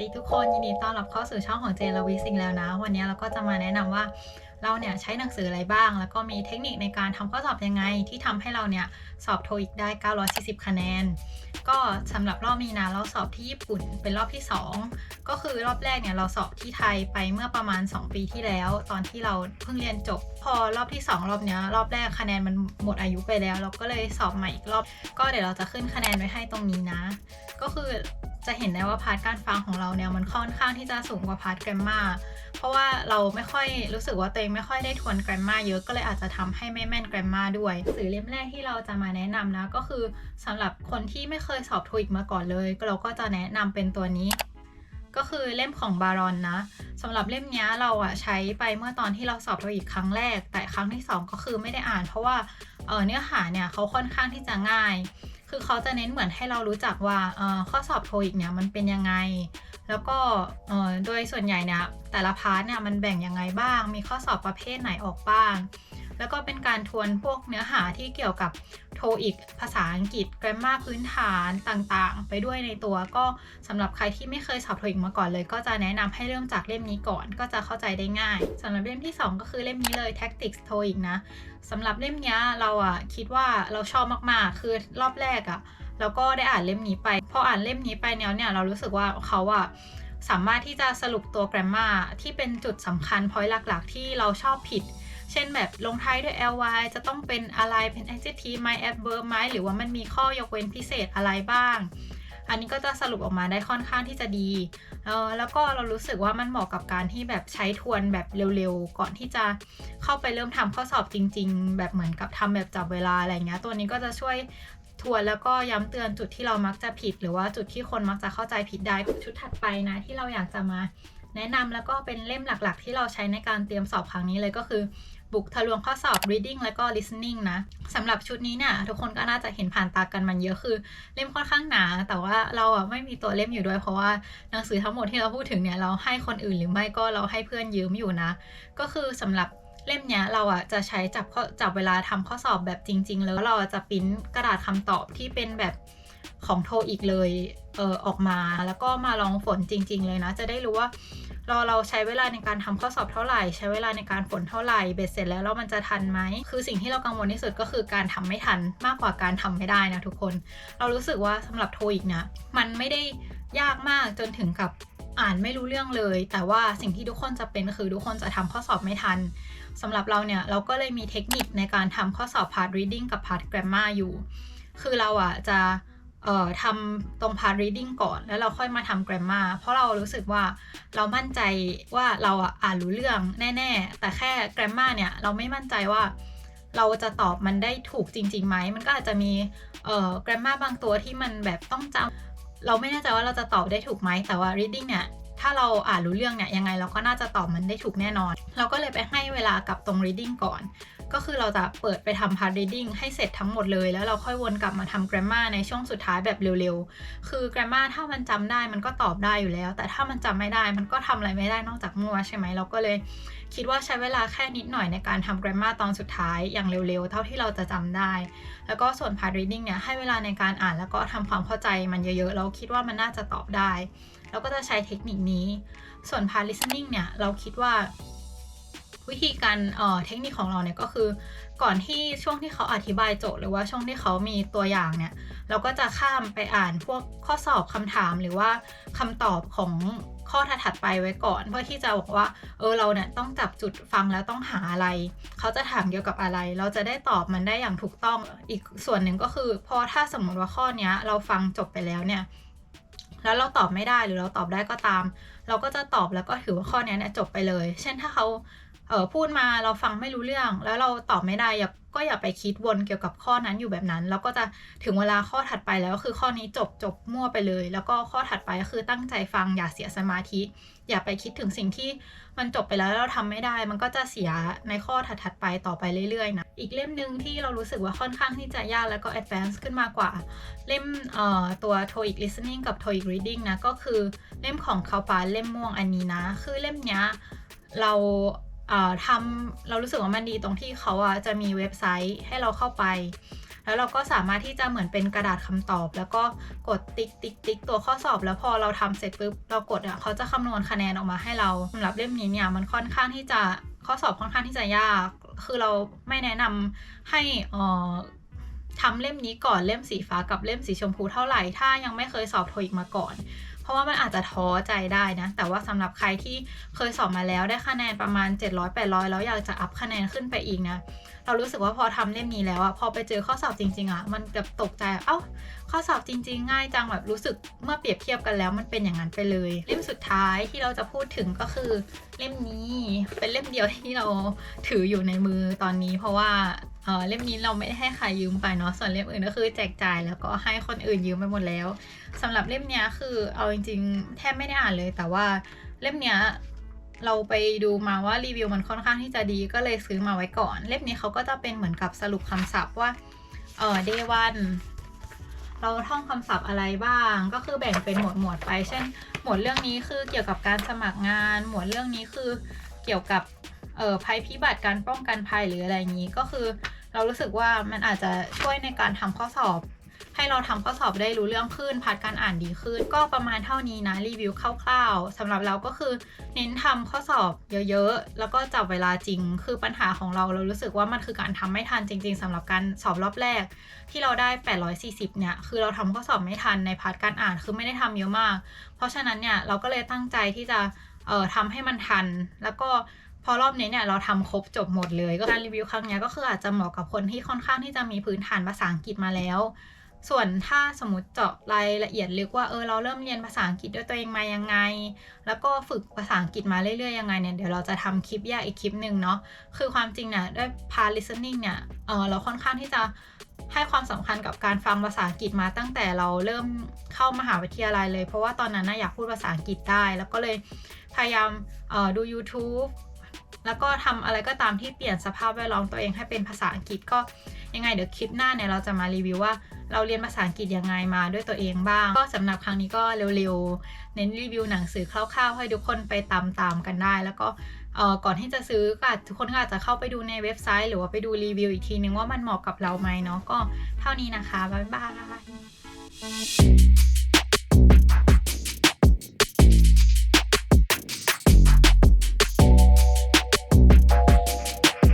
ดีทุกคนยินดีต้อนรับเข้าสู่ช่องของเจนลวิสิงแล้วนะ วันนี้เราก็จะมาแนะนำว่าเราเนี่ยใช้หนังสืออะไรบ้าง แล้วก็มีเทคนิคในการทำข้อสอบยังไง ที่ทำให้เราเนี่ยสอบโทอีกได้ 940 คะแนน ก็สำหรับรอบนี้นะเราสอบที่ญี่ปุ่นเป็นรอบที่ 2 ก็คือรอบแรกเนี่ยเราสอบที่ไทยไปเมื่อประมาณ 2 ปีที่แล้ว ตอนที่เราเพิ่งเรียนจบ พอรอบที่ 2 รอบเนี้ยรอบแรกคะแนนมันหมดอายุไปแล้ว เราก็เลยสอบใหม่อีกรอบ ก็เดี๋ยวเราจะขึ้นคะแนนไว้ให้ตรงนี้นะ ก็คือ จะเห็นได้ว่าพาร์ทการฟังของเราเนี่ยมันค่อนข้างที่จะสูงกว่าพาร์ทแกรมมาเพราะว่าเราไม่ค่อยรู้สึกว่าตัวเองไม่ค่อยได้ทวนแกรมมาเยอะก็เลยอาจจะทำให้ไม่แม่นแกรมมาด้วยสื่อเล่มแรกที่เราจะมาแนะนำนะก็คือสำหรับคนที่ไม่เคยสอบโทอีกมาก่อนเลย เราก็จะแนะนำเป็นตัวนี้ ก็คือเล่มของบารอนนะสำหรับเล่มนี้เราอะใช้ไปเมื่อตอนที่เราสอบโทอีกครั้งแรก แต่ครั้งที่สองก็คือไม่ได้อ่าน เพราะว่าเเนื้อหาเนี่ยเขาค่อนข้างที่จะง่าย คือเขาจะเน้นเหมือนให้เรารู้จักว่าข้อสอบโทอีกเนี่ยมันเป็นยังไง แล้วก็โดยส่วนใหญ่เนี่ยแต่ละพาร์ทเนี่ยมันแบ่งยังไงบ้าง มีข้อสอบประเภทไหนออกบ้าง แล้วก็เป็นการทวนพวกเนื้อหาที่เกี่ยวกับโทอีกภาษาอังกฤษแกรมมาพื้นฐานต่างๆ ไปด้วยในตัวก็สำหรับใครที่ไม่เคยสอบโทอีกมาก่อนเลย ก็จะแนะนำให้เริ่มจากเล่มนี้ก่อน ก็จะเข้าใจได้ง่ายสำหรับเล่มที่ 2 ก็คือเล่มนี้เลย Tactics โทอีกนะสำหรับเล่มนี้เราอะคิดว่าเราชอบมากๆ คือรอบแรกอะแล้วก็ได้อ่านเล่มนี้ไป พออ่านเล่มนี้ไปเนี้ยเนี่ยเรารู้สึกว่าเขาอะสามารถที่จะสรุปตัวแกรมมาที่เป็นจุดสำคัญพอยหลักๆ ที่เราชอบผิด เช่นแบบลงท้ายด้วย ly จะต้องเป็นอะไรเป็น adjective ไหม adverb ไหมหรือว่ามันมีข้อยกเว้นพิเศษอะไรบ้าง อันนี้ก็จะสรุปออกมาได้ค่อนข้างที่จะดีเออแล้วก็เรารู้สึกว่ามันเหมาะกับการที่แบบใช้ทวนแบบเร็วๆ ก่อนที่จะเข้าไปเริ่มทำข้อสอบจริง ๆ แบบเหมือนกับทำแบบจับเวลาอะไรเงี้ยตัวนี้ก็จะช่วยทวนแล้วก็ย้ำเตือนจุดที่เรามักจะผิด หรือว่าจุดที่คนมักจะเข้าใจผิดได้ชุดถัดไปนะ ที่เราอยากจะมาแนะนำแล้วก็เป็นเล่มหลักๆ ที่เราใช้ในการเตรียมสอบครั้งนี้เลยก็คือ บุกทะลวงข้อสอบ reading แล้วก็ listening นะสำหรับชุดนี้เนี่ยทุกคนก็น่าจะเห็นผ่านตากันมันเยอะคือ เล่มค่อนข้างหนา แต่ว่าเราอะไม่มีตัวเล่มอยู่ด้วย เพราะว่าหนังสือทั้งหมดที่เราพูดถึงเนี่ยเราให้คนอื่นหรือไม่ก็เราให้เพื่อนยืมอยู่นะ ก็คือสำหรับเล่มเนี้ยเราอะจะใช้จับข้อจับเวลาทำข้อสอบแบบจริง ๆ แล้วเราจะพิมพ์กระดาษคำตอบที่เป็นแบบของโทอีกเลยเออออกมา แล้วก็มาลองฝนจริง ๆ เลยนะ จะได้รู้ว่า เราเราใช้เวลาในการทำข้อสอบเท่าไหร่ ใช้เวลาในการฝนเท่าไหร่เบ็ดเสร็จแล้วแล้วมันจะทันไหมคือสิ่งที่เรากังวลที่สุดก็คือการทำไม่ทันมากกว่าการทำไม่ได้นะทุกคน เรารู้สึกว่าสำหรับโทอีกนะ มันไม่ได้ยากมากจนถึงกับอ่านไม่รู้เรื่องเลย แต่ว่าสิ่งที่ทุกคนจะเป็นคือทุกคนจะทำข้อสอบไม่ทันสำหรับเราเนี่ย เราก็เลยมีเทคนิคในการทำข้อสอบ part reading กับ part grammar อยู่ คือเราอะจะ เอ่อทำตรง part reading ก่อนแล้วเราค่อยมาทำ grammar เพราะเรารู้สึกว่าเรามั่นใจว่าเราอะอ่านรู้เรื่องแน่ ๆ แต่แค่ grammar เนี่ย เราไม่มั่นใจว่าเราจะตอบมันได้ถูกจริงๆไหม มันก็อาจจะมีเอ่อ grammar บางตัวที่มันแบบต้องจำเราไม่แน่ใจว่าเราจะตอบได้ถูกไหมแต่ว่า reading เนี่ย ถ้าเราอ่านรู้เรื่องเนี่ยยังไงเราก็น่าจะตอบมันได้ถูกแน่นอน เราก็เลยไปให้เวลากับตรง reading ก่อน ก็คือเราจะเปิดไปทำ part reading ให้เสร็จทั้งหมดเลย แล้วเราค่อยวนกลับมาทำ grammar ในช่วงสุดท้ายแบบเร็วๆ คือ grammar ถ้ามันจำได้มันก็ตอบได้อยู่แล้ว แต่ถ้ามันจำไม่ได้มันก็ทำอะไรไม่ได้นอกจากมั่วใช่ไหมเราก็เลยคิดว่าใช้เวลาแค่นิดหน่อยในการทำ grammar ตอนสุดท้ายอย่างเร็วๆ เท่าที่เราจะจำได้ แล้วก็ส่วน part reading เนี่ยให้เวลาในการอ่านแล้วก็ทำความเข้าใจมันเยอะๆ เราคิดว่ามันน่าจะตอบได้ เราก็จะใช้เทคนิคนี้ ส่วน part listening เนี่ย เราคิดว่าวิธีการเอ่อเทคนิคของเราเนี่ยก็คือก่อนที่ช่วงที่เขาอธิบายโจทย์หรือว่าช่วงที่เขามีตัวอย่างเนี่ย เราก็จะข้ามไปอ่านพวกข้อสอบคำถามหรือว่าคำตอบของข้อถัดไปไว้ก่อน เพื่อที่จะบอกว่า เออเราเนี่ยต้องจับจุดฟังแล้วต้องหาอะไร เขาจะถามเกี่ยวกับอะไร เราจะได้ตอบมันได้อย่างถูกต้องอีกส่วนหนึ่งก็คือ พอถ้าสมมติว่าข้อนี้เราฟังจบไปแล้วเนี่ย แล้วเราตอบไม่ได้หรือเราตอบได้ก็ตาม เราก็จะตอบแล้วก็ถือว่าข้อนี้เนี่ยจบไปเลย เช่นถ้าเขา เออพูดมาเราฟังไม่รู้เรื่อง แล้วเราตอบไม่ได้อย่าก็อย่าไปคิดวนเกี่ยวกับข้อนั้นอยู่แบบนั้น แล้วก็จะถึงเวลาข้อถัดไปแล้วก็คือข้อนี้จบจบมั่วไปเลย แล้วก็ข้อถัดไปก็คือตั้งใจฟังอย่าเสียสมาธิ อย่าไปคิดถึงสิ่งที่มันจบไปแล้วเราทำไม่ได้ มันก็จะเสียในข้อถัดๆไปต่อไปเรื่อยๆนะอีกเล่มหนึ่งที่เรารู้สึกว่าค่อนข้างที่จะยากแล้วก็ advance ขึ้นมากว่า เล่มตัว TOEIC listening กับ TOEIC reading นะก็คือเล่มของเขาปาเล่มม่วงอันนี้นะ คือเล่มเนี้ยเรา ทำเรารู้สึกว่ามันดีตรงที่เขาอะจะมีเว็บไซต์ให้เราเข้าไป แล้วเราก็สามารถที่จะเหมือนเป็นกระดาษคำตอบ แล้วก็กดติ๊กติ๊กติ๊กตัวข้อสอบ แล้วพอเราทำเสร็จปุ๊บเรากดอะเขาจะคำนวณคะแนนออกมาให้เราสำหรับเล่มนี้เนี่ยมันค่อนข้างที่จะข้อสอบค่อนข้างที่จะยาก คือเราไม่แนะนำให้อ่อทำเล่มนี้ก่อนเล่มสีฟ้ากับเล่มสีชมพูเท่าไหร่ ถ้ายังไม่เคยสอบโทอีกมาก่อน ราะว่ามันอาจจะท้อใจได้นะ แต่ว่าสำหรับใครที่เคยสอบมาแล้วได้คะแนนประมาณ 700 800 แล้วอยากจะอัพคะแนนขึ้นไปอีกนะ เรารู้สึกว่าพอทำเล่มนี้แล้วอะพอไปเจอข้อสอบจริงๆอะมันแบบตกใจเอ้า ข้อสอบจริง ๆ ง่ายจังแบบรู้สึกเมื่อเปรียบเทียบกันแล้วมันเป็นอย่างนั้นไปเลย เล่มสุดท้ายที่เราจะพูดถึงก็คือเล่มนี้เป็นเล่มเดียวที่เราถืออยู่ในมือตอนนี้ เพราะว่าเล่มนี้เราไม่ได้ให้ใครยืมไปเนาะส่วนเล่มอื่นก็คือแจกจ่ายแล้วก็ให้คนอื่นยืมไปหมดแล้วสำหรับเล่มเนี้ยคือเอาจริงๆแทบไม่ได้อ่านเลย แต่ว่าเล่มเนี้ยเราไปดูมาว่ารีวิวมันค่อนข้างที่จะดีก็เลยซื้อมาไว้ก่อน เล่มนี้เขาก็จะเป็นเหมือนกับสรุปคำศัพท์ว่าเออ day one เราท่องคำศัพท์อะไรบ้าง ก็คือแบ่งเป็นหมวดหมวดไป เช่น หมวดเรื่องนี้คือเกี่ยวกับการสมัครงาน หมวดเรื่องนี้คือเกี่ยวกับเอ่อภัยพิบัติการป้องกันภัยหรืออะไรอย่างนี้ก็คือ เรารู้สึกว่ามันอาจจะช่วยในการทำข้อสอบ ให้เราทำข้อสอบได้รู้เรื่องขึ้นพัดการอ่านดีขึ้น ก็ประมาณเท่านี้นะรีวิวคร่าวๆสำหรับเราก็คือเน้นทำข้อสอบเยอะๆ แล้วก็จับเวลาจริง คือปัญหาของเราเรารู้สึกว่ามันคือการทำไม่ทันจริง ๆสำหรับการสอบรอบแรก ที่เราได้ 840 เนี่ย คือเราทำข้อสอบไม่ทันในพาร์ทการอ่านคือไม่ได้ทำเยอะมาก เพราะฉะนั้นเนี่ยเราก็เลยตั้งใจที่จะเอ่อทำให้มันทัน แล้วก็พอรอบนี้เนี่ยเราทำครบจบหมดเลย ก็การรีวิวครั้งนี้ก็คืออาจจะเหมาะกับคนที่ค่อนข้างที่จะมีพื้นฐานภาษาอังกฤษมาแล้ว ส่วนถ้าสมมติเจาะรายละเอียดลึกว่าเออเราเริ่มเรียนภาษาอังกฤษด้วยตัวเองมายังไง แล้วก็ฝึกภาษาอังกฤษมาเรื่อยๆยังไงเนี่ยเดี๋ยวเราจะทำคลิปแยกอีกคลิปหนึ่งเนาะคือความจริงเนี่ยด้วย part listening เนี่ยเออเราค่อนข้างที่จะให้ความสำคัญกับการฟังภาษาอังกฤษมาตั้งแต่เราเริ่มเข้ามหาวิทยาลัยเลย เพราะว่าตอนนั้นนะอยากพูดภาษาอังกฤษได้ แล้วก็เลยพยายามออดู YouTube แล้วก็ทำอะไรก็ตามที่เปลี่ยนสภาพแวดล้อมตัวเองให้เป็นภาษาอังกฤษก็ยังไงเดี๋ยวคลิปหน้าเนี่ยเราจะมารีวิวว่าเราเรียนภาษาอังกฤษยังไงมาด้วยตัวเองบ้าง ก็สำหรับครั้งนี้ก็เร็วๆ เน้นรีวิวหนังสือคร่าวๆ ให้ทุกคนไปตามๆกันได้ แล้วก็เออก่อนที่จะซื้อก็ทุกคนก็อาจจะเข้าไปดูในเว็บไซต์ หรือว่าไปดูรีวิวอีกทีนึงว่ามันเหมาะกับเราไหมเนาะก็เท่านี้นะคะบ๊ายบาย